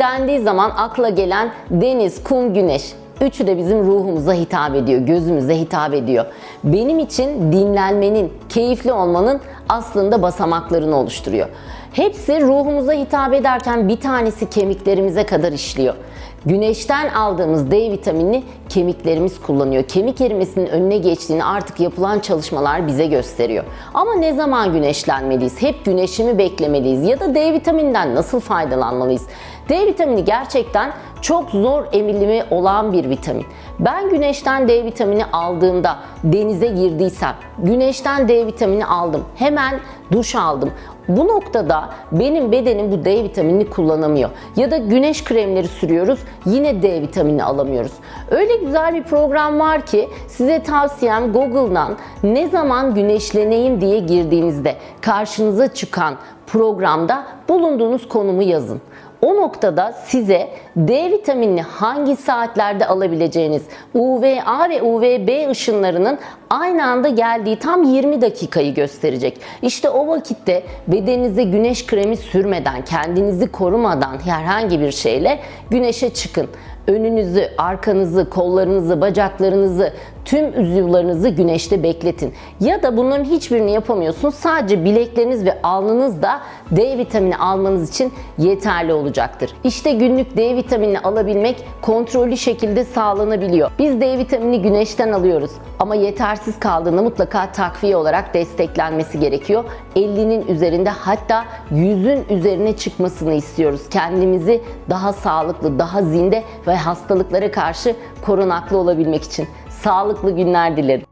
dendiği zaman akla gelen deniz, kum, güneş. Üçü de bizim ruhumuza hitap ediyor, gözümüze hitap ediyor. Benim için dinlenmenin, keyifli olmanın aslında basamaklarını oluşturuyor. Hepsi ruhumuza hitap ederken bir tanesi kemiklerimize kadar işliyor. Güneşten aldığımız D vitaminini kemiklerimiz kullanıyor. Kemik erimesinin önüne geçtiğini artık yapılan çalışmalar bize gösteriyor. Ama ne zaman güneşlenmeliyiz? Hep güneşi mi beklemeliyiz? Ya da D vitamininden nasıl faydalanmalıyız? D vitamini gerçekten çok zor emilimi olan bir vitamin. Ben güneşten D vitamini aldığımda denize girdiysem, güneşten D vitamini aldım, hemen duş aldım. Bu noktada benim bedenim bu D vitaminini kullanamıyor. Ya da güneş kremleri sürüyoruz, yine D vitamini alamıyoruz. Öyle güzel bir program var ki size tavsiyem Google'dan ne zaman güneşleneyim diye girdiğinizde karşınıza çıkan programda bulunduğunuz konumu yazın. O noktada size D vitaminini hangi saatlerde alabileceğiniz, UVA ve UVB ışınlarının aynı anda geldiği tam 20 dakikayı gösterecek. İşte o vakitte bedeninize güneş kremi sürmeden, kendinizi korumadan herhangi bir şeyle güneşe çıkın. Önünüzü, arkanızı, kollarınızı, bacaklarınızı, tüm uzuvlarınızı güneşte bekletin. Ya da bunların hiçbirini yapamıyorsunuz. Sadece bilekleriniz ve alnınız da D vitamini almanız için yeterli olacaktır. İşte günlük D vitaminini alabilmek kontrollü şekilde sağlanabiliyor. Biz D vitamini güneşten alıyoruz ama yetersiz kaldığında mutlaka takviye olarak desteklenmesi gerekiyor. 50'nin üzerinde hatta 100'ün üzerine çıkmasını istiyoruz. Kendimizi daha sağlıklı, daha zinde ve hastalıklara karşı korunaklı olabilmek için. Sağlıklı günler dilerim.